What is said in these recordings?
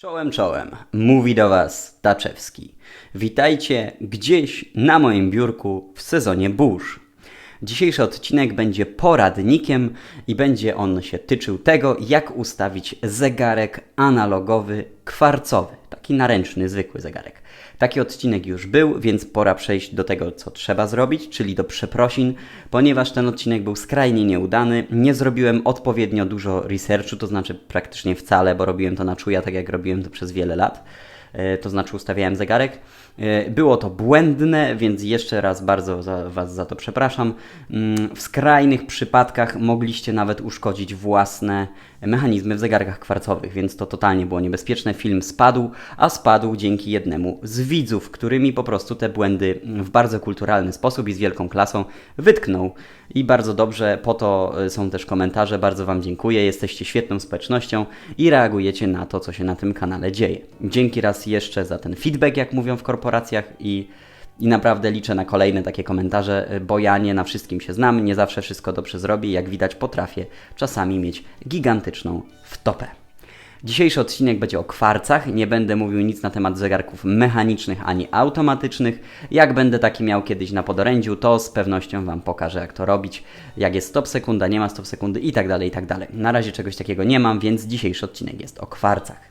Czołem, czołem. Mówi do Was Taczewski. Witajcie gdzieś na moim biurku w sezonie burz. Dzisiejszy odcinek będzie poradnikiem i będzie on się tyczył tego, jak ustawić zegarek analogowy kwarcowy. Taki naręczny, zwykły zegarek. Taki odcinek już był, więc pora przejść do tego, co trzeba zrobić, czyli do przeprosin, ponieważ ten odcinek był skrajnie nieudany. Nie zrobiłem odpowiednio dużo researchu, to znaczy praktycznie wcale, bo robiłem to na czuja, tak jak robiłem to przez wiele lat. E, to znaczy ustawiałem zegarek. E, Było to błędne, więc jeszcze raz bardzo za, Was za to przepraszam. Mm, W skrajnych przypadkach mogliście nawet uszkodzić własne mechanizmy w zegarkach kwarcowych, więc to totalnie było niebezpieczne. Film spadł, a spadł dzięki jednemu z widzów, który mi po prostu te błędy w bardzo kulturalny sposób i z wielką klasą wytknął. I bardzo dobrze, po to y, są też komentarze. Bardzo Wam dziękuję. Jesteście świetną społecznością i reagujecie na to, co się na tym kanale dzieje. Dzięki raz jeszcze za ten feedback, jak mówią w korporacjach i i naprawdę liczę na kolejne takie komentarze, y, bo ja nie na wszystkim się znam, nie zawsze wszystko dobrze zrobię. Jak widać, potrafię czasami mieć gigantyczną wtopę. Dzisiejszy odcinek będzie o kwarcach. Nie będę mówił nic na temat zegarków mechanicznych ani automatycznych. Jak będę taki miał kiedyś na podorędziu, to z pewnością Wam pokażę, jak to robić. Jak jest stop sekunda, nie ma stop sekundy i tak dalej, i tak dalej. Na razie czegoś takiego nie mam, więc dzisiejszy odcinek jest o kwarcach.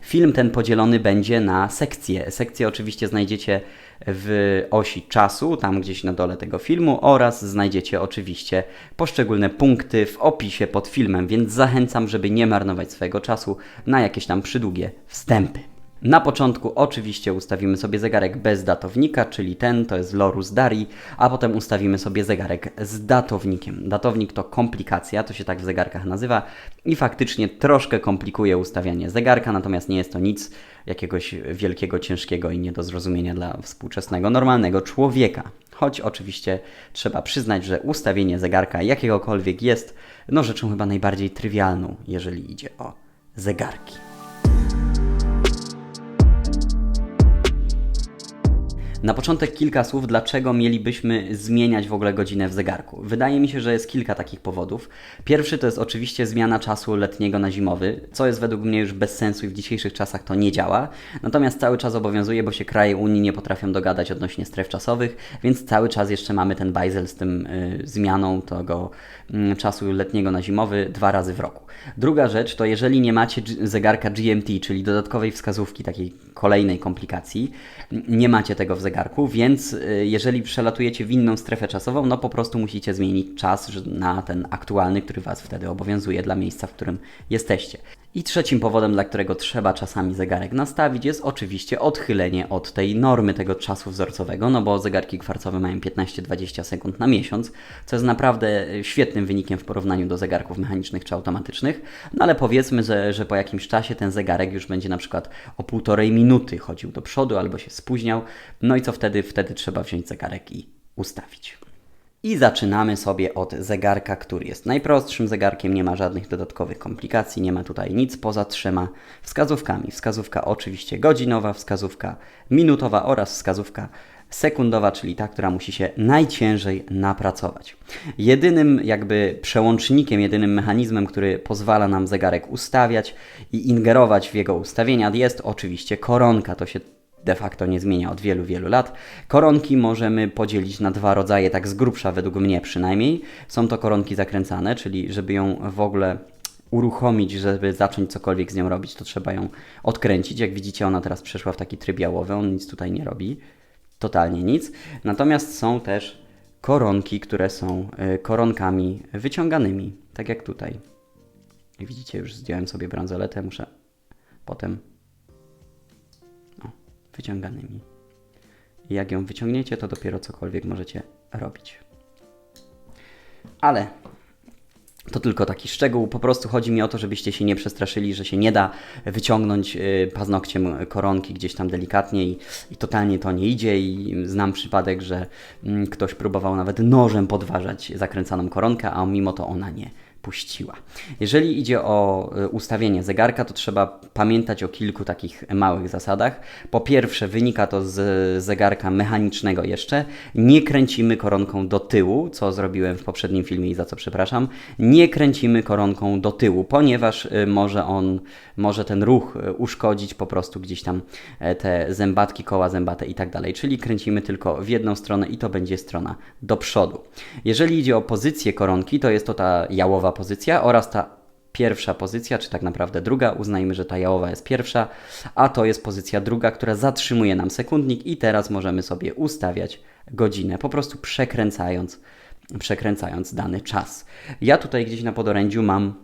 Film ten podzielony będzie na sekcje. Sekcje oczywiście znajdziecie w osi czasu, tam gdzieś na dole tego filmu, oraz znajdziecie oczywiście poszczególne punkty w opisie pod filmem, więc zachęcam, żeby nie marnować swojego czasu na jakieś tam przydługie wstępy. Na początku oczywiście ustawimy sobie zegarek bez datownika, czyli ten to jest Lorus Dari, a potem ustawimy sobie zegarek z datownikiem. Datownik to komplikacja, to się tak w zegarkach nazywa i faktycznie troszkę komplikuje ustawianie zegarka, natomiast nie jest to nic jakiegoś wielkiego, ciężkiego i nie do zrozumienia dla współczesnego, normalnego człowieka. Choć oczywiście trzeba przyznać, że ustawienie zegarka jakiegokolwiek jest no rzeczą chyba najbardziej trywialną, jeżeli idzie o zegarki. Na początek kilka słów, dlaczego mielibyśmy zmieniać w ogóle godzinę w zegarku. Wydaje mi się, że jest kilka takich powodów. Pierwszy to jest oczywiście zmiana czasu letniego na zimowy, co jest według mnie już bez sensu i w dzisiejszych czasach to nie działa. Natomiast cały czas obowiązuje, bo się kraje Unii nie potrafią dogadać odnośnie stref czasowych, więc cały czas jeszcze mamy ten bajzel z tym y, zmianą tego y, czasu letniego na zimowy dwa razy w roku. Druga rzecz to jeżeli nie macie zegarka GMT, czyli dodatkowej wskazówki, takiej kolejnej komplikacji, nie macie tego w zegarku, więc y, jeżeli przelatujecie w inną strefę czasową, no po prostu musicie zmienić czas na ten aktualny, który Was wtedy obowiązuje dla miejsca, w którym jesteście. I trzecim powodem, dla którego trzeba czasami zegarek nastawić, jest oczywiście odchylenie od tej normy tego czasu wzorcowego, no bo zegarki kwarcowe mają 15-20 sekund na miesiąc, co jest naprawdę y, świetnym wynikiem w porównaniu do zegarków mechanicznych czy automatycznych, no ale powiedzmy, że, że po jakimś czasie ten zegarek już będzie na przykład o półtorej minuty chodził do przodu albo się spóźniał, no i co wtedy? Wtedy trzeba wziąć zegarek i ustawić. I zaczynamy sobie od zegarka, który jest najprostszym zegarkiem, nie ma żadnych dodatkowych komplikacji, nie ma tutaj nic poza trzema wskazówkami. Wskazówka oczywiście godzinowa, wskazówka minutowa oraz wskazówka sekundowa, czyli ta, która musi się najciężej napracować. Jedynym jakby przełącznikiem, jedynym mechanizmem, który pozwala nam zegarek ustawiać i ingerować w jego ustawienia jest oczywiście koronka. To się de facto nie zmienia od wielu, wielu lat. Koronki możemy podzielić na dwa rodzaje, tak z grubsza według mnie przynajmniej. Są to koronki zakręcane, czyli żeby ją w ogóle uruchomić, żeby zacząć cokolwiek z nią robić, to trzeba ją odkręcić. Jak widzicie, ona teraz przeszła w taki tryb jałowy, on nic tutaj nie robi. Totalnie nic. Natomiast są też koronki, które są y, koronkami wyciąganymi, tak jak tutaj. Widzicie, już zdjąłem sobie bransoletę, muszę potem wyciąganymi. I jak ją wyciągniecie, to dopiero cokolwiek możecie robić. Ale to tylko taki szczegół. Po prostu chodzi mi o to, żebyście się nie przestraszyli, że się nie da wyciągnąć y, paznokciem koronki gdzieś tam delikatnie i, i totalnie to nie idzie. I znam przypadek, że mm, ktoś próbował nawet nożem podważać zakręcaną koronkę, a mimo to ona nie puściła. Jeżeli idzie o y, ustawienie zegarka, to trzeba pamiętać o kilku takich małych zasadach. Po pierwsze, wynika to z zegarka mechanicznego jeszcze. Nie kręcimy koronką do tyłu, co zrobiłem w poprzednim filmie i za co przepraszam. Nie kręcimy koronką do tyłu, ponieważ y, może on, może ten ruch y, uszkodzić po prostu gdzieś tam e, te zębatki, koła zębate i tak dalej. Czyli kręcimy tylko w jedną stronę i to będzie strona do przodu. Jeżeli idzie o pozycję koronki, to jest to ta jałowa pozycja oraz ta pierwsza pozycja, czy tak naprawdę druga, uznajmy, że ta jałowa jest pierwsza, a to jest pozycja druga, która zatrzymuje nam sekundnik i teraz możemy sobie ustawiać godzinę, po prostu przekręcając, przekręcając dany czas. Ja tutaj gdzieś na podorędziu mam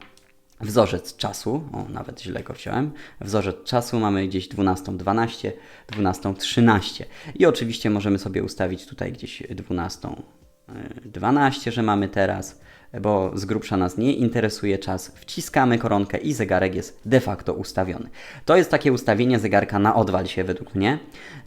wzorzec czasu, o nawet źle go wziąłem, wzorzec czasu mamy gdzieś 12.12, 12.13 i oczywiście możemy sobie ustawić tutaj gdzieś 12.12, że mamy teraz, bo z grubsza nas nie interesuje czas, wciskamy koronkę i zegarek jest de facto ustawiony. To jest takie ustawienie zegarka na odwal się według mnie.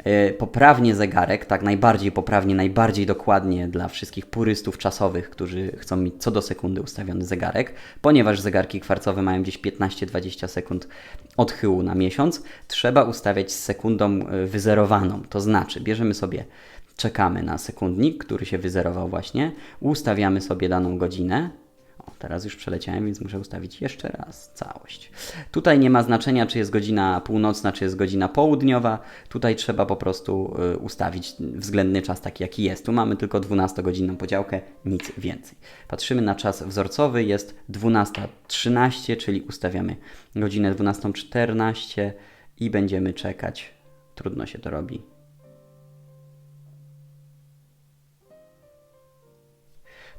Yy, Poprawnie zegarek, tak najbardziej poprawnie, najbardziej dokładnie dla wszystkich purystów czasowych, którzy chcą mieć co do sekundy ustawiony zegarek, ponieważ zegarki kwarcowe mają gdzieś 15-20 sekund odchyłu na miesiąc, trzeba ustawiać z sekundą yy, wyzerowaną. To znaczy, bierzemy sobie czekamy na sekundnik, który się wyzerował właśnie, ustawiamy sobie daną godzinę. O, teraz już przeleciałem, więc muszę ustawić jeszcze raz całość. Tutaj nie ma znaczenia, czy jest godzina północna, czy jest godzina południowa. Tutaj trzeba po prostu y, ustawić względny czas taki, jaki jest. Tu mamy tylko 12-godzinną podziałkę, nic więcej. Patrzymy na czas wzorcowy, jest 12.13, czyli ustawiamy godzinę 12.14 i będziemy czekać. Trudno się to robi.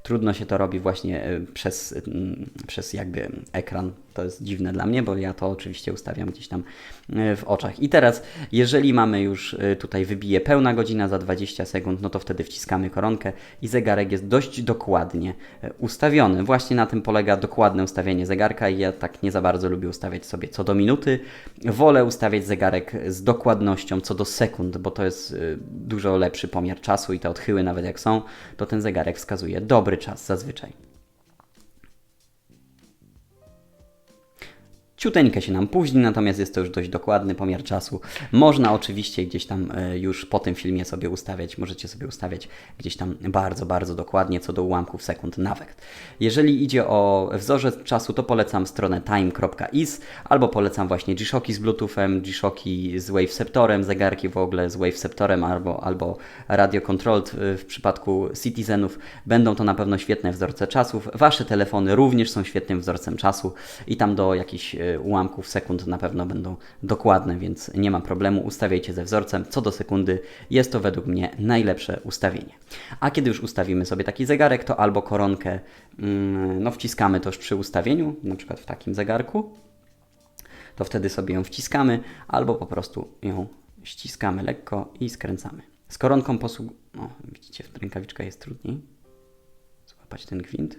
Trudno się to robi właśnie e, przez, mm, przez jakby ekran. To jest dziwne dla mnie, bo ja to oczywiście ustawiam gdzieś tam e, w oczach. I teraz, jeżeli mamy już e, tutaj wybije pełna godzina za 20 sekund, no to wtedy wciskamy koronkę i zegarek jest dość dokładnie ustawiony. Właśnie na tym polega dokładne ustawienie zegarka i ja tak nie za bardzo lubię ustawiać sobie co do minuty. Wolę ustawiać zegarek z dokładnością co do sekund, bo to jest dużo lepszy pomiar czasu i te odchyły nawet jak są, to ten zegarek wskazuje dobry czas zazwyczaj. Ciuteńkę się nam późni, natomiast jest to już dość dokładny pomiar czasu. Można oczywiście gdzieś tam e, już po tym filmie sobie ustawiać, możecie sobie ustawiać gdzieś tam bardzo, bardzo dokładnie co do ułamków sekund nawet. Jeżeli idzie o wzorzec czasu, to polecam stronę time.is albo polecam właśnie G-Shocki z Bluetoothem, G-Shocki z Waveceptorem, zegarki w ogóle z Waveceptorem albo, albo Radio Controlled w przypadku Citizenów. Będą to na pewno świetne wzorce czasów. Wasze telefony również są świetnym wzorcem czasu i tam do jakichś e, ułamków sekund na pewno będą dokładne, więc nie ma problemu. Ustawiajcie ze wzorcem. Co do sekundy jest to według mnie najlepsze ustawienie. A kiedy już ustawimy sobie taki zegarek, to albo koronkę mm, no, wciskamy też przy ustawieniu, na przykład w takim zegarku, to wtedy sobie ją wciskamy, albo po prostu ją ściskamy lekko i skręcamy. Z koronką posług... O, widzicie, rękawiczka jest trudniej. Złapać ten gwint.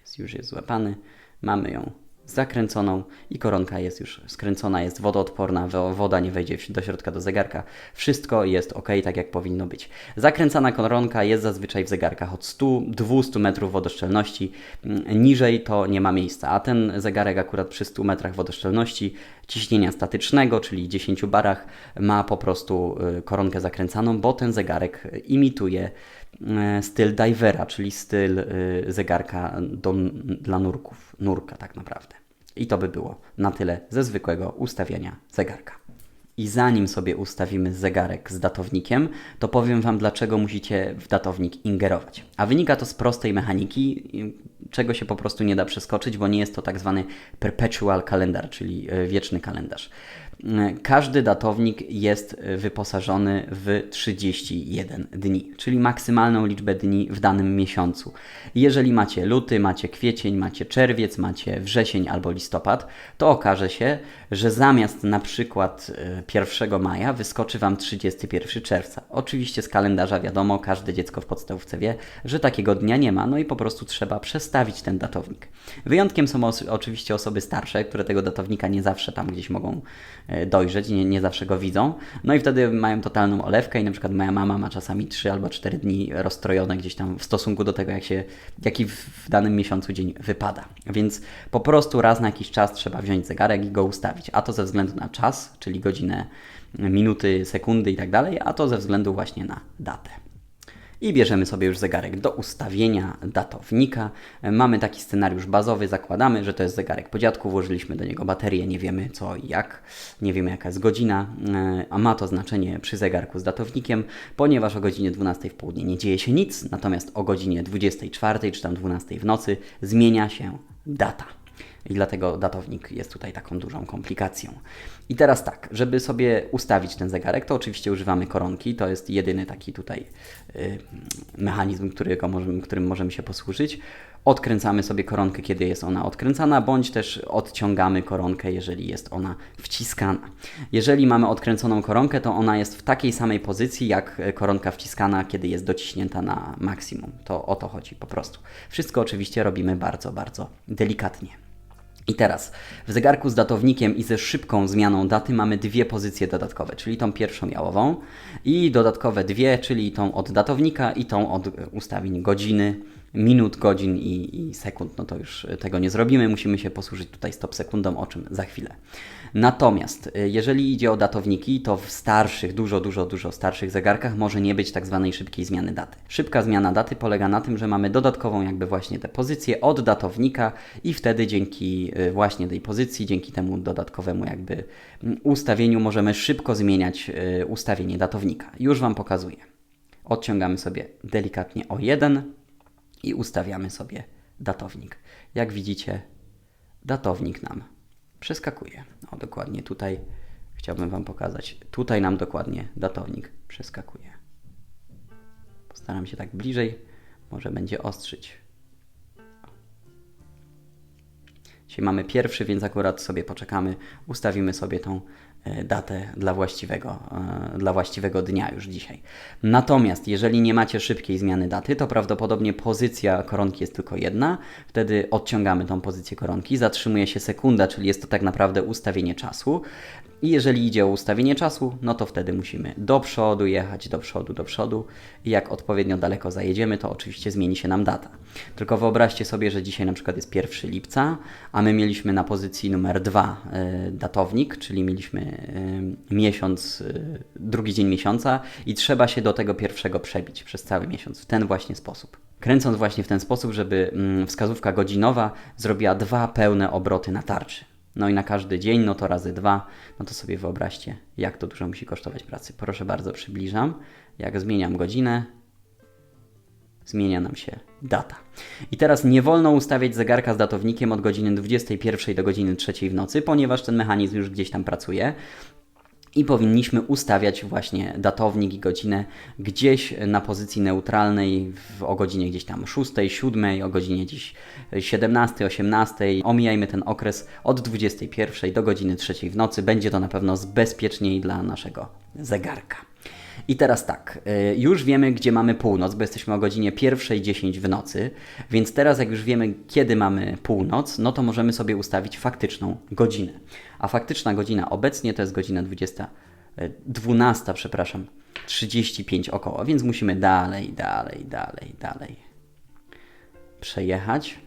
Jest, już jest złapany. Mamy ją zakręconą i koronka jest już skręcona, jest wodoodporna, woda nie wejdzie do środka do zegarka. Wszystko jest ok, tak jak powinno być. Zakręcana koronka jest zazwyczaj w zegarkach od 100-200 metrów wodoszczelności. Mm, niżej to nie ma miejsca, a ten zegarek akurat przy 100 metrach wodoszczelności ciśnienia statycznego, czyli 10 barach, ma po prostu y, koronkę zakręcaną, bo ten zegarek imituje y, styl divera, czyli styl y, zegarka do, dla nurków, nurka tak naprawdę. I to by było na tyle ze zwykłego ustawiania zegarka. I zanim sobie ustawimy zegarek z datownikiem, to powiem Wam, dlaczego musicie w datownik ingerować. A wynika to z prostej mechaniki, czego się po prostu nie da przeskoczyć, bo nie jest to tak zwany perpetual calendar, czyli e, wieczny kalendarz. Każdy datownik jest wyposażony w 31 dni, czyli maksymalną liczbę dni w danym miesiącu. Jeżeli macie luty, macie kwiecień, macie czerwiec, macie wrzesień albo listopad, to okaże się, że zamiast na przykład 1 maja wyskoczy Wam 31 czerwca. Oczywiście z kalendarza wiadomo, każde dziecko w podstawówce wie, że takiego dnia nie ma, no i po prostu trzeba przestawić ten datownik. Wyjątkiem są oczywiście osoby starsze, które tego datownika nie zawsze tam gdzieś mogą e, dojrzeć, nie, nie zawsze go widzą. No i wtedy mają totalną olewkę i na przykład moja mama ma czasami 3 albo 4 dni rozstrojone gdzieś tam w stosunku do tego, jak się, jaki w danym miesiącu dzień wypada. Więc po prostu raz na jakiś czas trzeba wziąć zegarek i go ustawić, a to ze względu na czas, czyli godzinę, minuty, sekundy i tak dalej, a to ze względu właśnie na datę. I bierzemy sobie już zegarek do ustawienia datownika. Mamy taki scenariusz bazowy, zakładamy, że to jest zegarek po dziadku, włożyliśmy do niego baterię, nie wiemy co i jak, nie wiemy jaka jest godzina, e, a ma to znaczenie przy zegarku z datownikiem, ponieważ o godzinie 12 w południe nie dzieje się nic, natomiast o godzinie 24 czy tam 12 w nocy zmienia się data. I dlatego datownik jest tutaj taką dużą komplikacją. I teraz tak, żeby sobie ustawić ten zegarek, to oczywiście używamy koronki. To jest jedyny taki tutaj y, mechanizm, którego możemy, którym możemy się posłużyć. Odkręcamy sobie koronkę, kiedy jest ona odkręcana, bądź też odciągamy koronkę, jeżeli jest ona wciskana. Jeżeli mamy odkręconą koronkę, to ona jest w takiej samej pozycji, jak koronka wciskana, kiedy jest dociśnięta na maksimum. To o to chodzi po prostu. Wszystko oczywiście robimy bardzo, bardzo delikatnie. I teraz w zegarku z datownikiem i ze szybką zmianą daty mamy dwie pozycje dodatkowe, czyli tą pierwszą jałową i dodatkowe dwie, czyli tą od datownika i tą od ustawień godziny, minut, godzin i, i sekund. No to już tego nie zrobimy, musimy się posłużyć tutaj stop sekundą, o czym za chwilę. Natomiast y, jeżeli idzie o datowniki, to w starszych, dużo, dużo, dużo starszych zegarkach może nie być tak zwanej szybkiej zmiany daty. Szybka zmiana daty polega na tym, że mamy dodatkową jakby właśnie tę pozycję od datownika i wtedy dzięki y, właśnie tej pozycji, dzięki temu dodatkowemu jakby ustawieniu możemy szybko zmieniać y, ustawienie datownika. Już Wam pokazuję. Odciągamy sobie delikatnie o jeden i ustawiamy sobie datownik. Jak widzicie, datownik nam przeskakuje. O, dokładnie tutaj chciałbym Wam pokazać. Tutaj nam dokładnie datownik przeskakuje. Postaram się tak bliżej, może będzie ostrzyć. Dzisiaj mamy pierwszy, więc akurat sobie poczekamy, ustawimy sobie tą datę dla właściwego, e, dla właściwego dnia już dzisiaj. Natomiast jeżeli nie macie szybkiej zmiany daty, to prawdopodobnie pozycja koronki jest tylko jedna. Wtedy odciągamy tą pozycję koronki, zatrzymuje się sekunda, czyli jest to tak naprawdę ustawienie czasu. I jeżeli idzie o ustawienie czasu, no to wtedy musimy do przodu jechać, do przodu, do przodu. I jak odpowiednio daleko zajedziemy, to oczywiście zmieni się nam data. Tylko wyobraźcie sobie, że dzisiaj na przykład jest 1 lipca, a my mieliśmy na pozycji numer 2 y, datownik, czyli mieliśmy y, miesiąc, y, drugi dzień miesiąca i trzeba się do tego pierwszego przebić przez cały miesiąc w ten właśnie sposób. Kręcąc właśnie w ten sposób, żeby mm, wskazówka godzinowa zrobiła dwa pełne obroty na tarczy. No i na każdy dzień, no to razy dwa, no to sobie wyobraźcie, jak to dużo musi kosztować pracy. Proszę bardzo, przybliżam. Jak zmieniam godzinę, zmienia nam się data. I teraz nie wolno ustawiać zegarka z datownikiem od godziny 21 do godziny 3 w nocy, ponieważ ten mechanizm już gdzieś tam pracuje i powinniśmy ustawiać właśnie datownik i godzinę gdzieś na pozycji neutralnej w, o godzinie gdzieś tam 6, 7, o godzinie gdzieś 17, 18. Omijajmy ten okres od 21 do godziny 3 w nocy. Będzie to na pewno bezpieczniej dla naszego zegarka. I teraz tak, y, już wiemy, gdzie mamy północ, bo jesteśmy o godzinie 1.10 w nocy, więc teraz jak już wiemy, kiedy mamy północ, no to możemy sobie ustawić faktyczną godzinę. A faktyczna godzina obecnie to jest godzina 20, 12, y, przepraszam, 35 około, więc musimy dalej, dalej, dalej, dalej przejechać.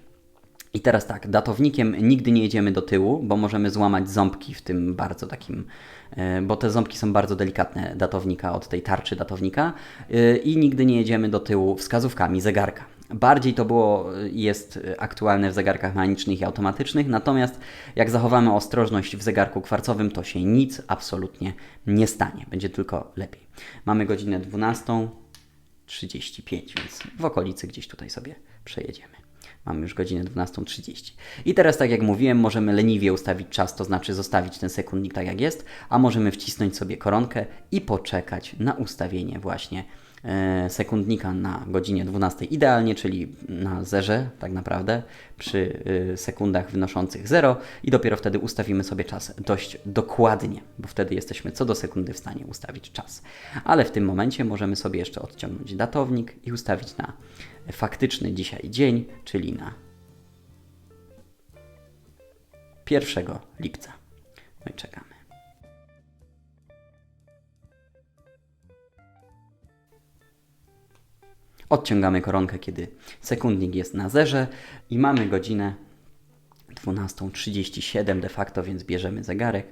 I teraz tak, datownikiem nigdy nie jedziemy do tyłu, bo możemy złamać ząbki w tym bardzo takim, e, bo te ząbki są bardzo delikatne datownika od tej tarczy datownika e, i nigdy nie jedziemy do tyłu wskazówkami zegarka. Bardziej to było jest aktualne w zegarkach mechanicznych i automatycznych, natomiast jak zachowamy ostrożność w zegarku kwarcowym, to się nic absolutnie nie stanie. Będzie tylko lepiej. Mamy godzinę 12.35, więc w okolicy gdzieś tutaj sobie przejedziemy. Mamy już godzinę 12.30. I teraz, tak jak mówiłem, możemy leniwie ustawić czas, to znaczy zostawić ten sekundnik tak jak jest, a możemy wcisnąć sobie koronkę i poczekać na ustawienie właśnie sekundnika na godzinie 12 idealnie, czyli na zerze tak naprawdę, przy e, sekundach wynoszących 0 i dopiero wtedy ustawimy sobie czas dość dokładnie, bo wtedy jesteśmy co do sekundy w stanie ustawić czas. Ale w tym momencie możemy sobie jeszcze odciągnąć datownik i ustawić na faktyczny dzisiaj dzień, czyli na 1 lipca. No i czekamy. Odciągamy koronkę, kiedy sekundnik jest na zerze i mamy godzinę 12.37 de facto, więc bierzemy zegarek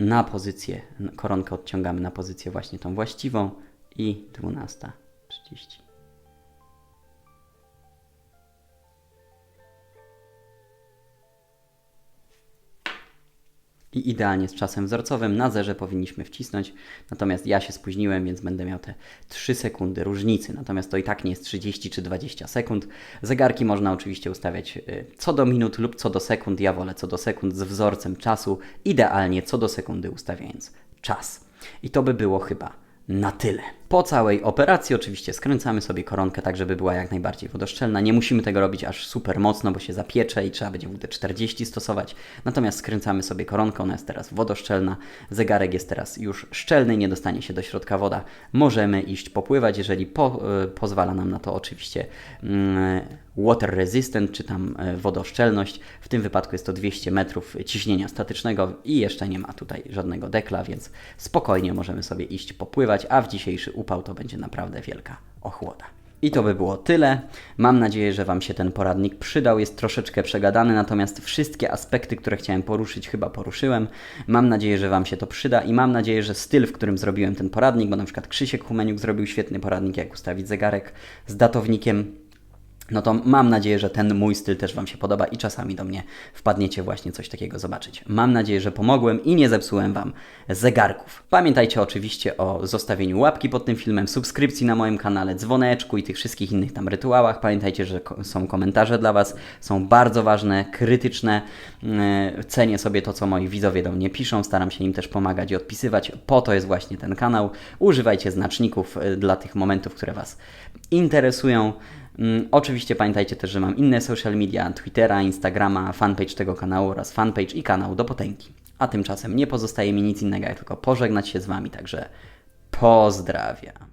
na pozycję, koronkę odciągamy na pozycję właśnie tą właściwą i 12.30. i idealnie z czasem wzorcowym na zerze powinniśmy wcisnąć. Natomiast ja się spóźniłem, więc będę miał te 3 sekundy różnicy. Natomiast to i tak nie jest 30 czy 20 sekund. Zegarki można oczywiście ustawiać y, co do minut lub co do sekund. Ja wolę co do sekund z wzorcem czasu, idealnie co do sekundy ustawiając czas. I to by było chyba na tyle. Po całej operacji oczywiście skręcamy sobie koronkę tak, żeby była jak najbardziej wodoszczelna. Nie musimy tego robić aż super mocno, bo się zapiecze i trzeba będzie WD-40 stosować. Natomiast skręcamy sobie koronkę, ona jest teraz wodoszczelna. Zegarek jest teraz już szczelny, nie dostanie się do środka woda. Możemy iść popływać, jeżeli po, y, pozwala nam na to oczywiście y, water resistant, czy tam y, wodoszczelność. W tym wypadku jest to 200 metrów ciśnienia statycznego i jeszcze nie ma tutaj żadnego dekla, więc spokojnie możemy sobie iść popływać, a w dzisiejszy upał to będzie naprawdę wielka ochłoda. I to by było tyle. Mam nadzieję, że Wam się ten poradnik przydał. Jest troszeczkę przegadany, natomiast wszystkie aspekty, które chciałem poruszyć, chyba poruszyłem. Mam nadzieję, że Wam się to przyda i mam nadzieję, że styl, w którym zrobiłem ten poradnik, bo na przykład Krzysiek Humeniuk zrobił świetny poradnik, jak ustawić zegarek z datownikiem no to mam nadzieję, że ten mój styl też Wam się podoba i czasami do mnie wpadniecie właśnie coś takiego zobaczyć. Mam nadzieję, że pomogłem i nie zepsułem Wam zegarków. Pamiętajcie oczywiście o zostawieniu łapki pod tym filmem, subskrypcji na moim kanale, dzwoneczku i tych wszystkich innych tam rytuałach. Pamiętajcie, że są komentarze dla Was, są bardzo ważne, krytyczne. Yy, cenię sobie to, co moi widzowie do mnie piszą, staram się im też pomagać i odpisywać. Po to jest właśnie ten kanał. Używajcie znaczników yy, dla tych momentów, które Was interesują. Mm, oczywiście pamiętajcie też, że mam inne social media, Twittera, Instagrama, fanpage tego kanału oraz fanpage i kanał do potęgi. A tymczasem nie pozostaje mi nic innego, jak tylko pożegnać się z Wami, także pozdrawiam.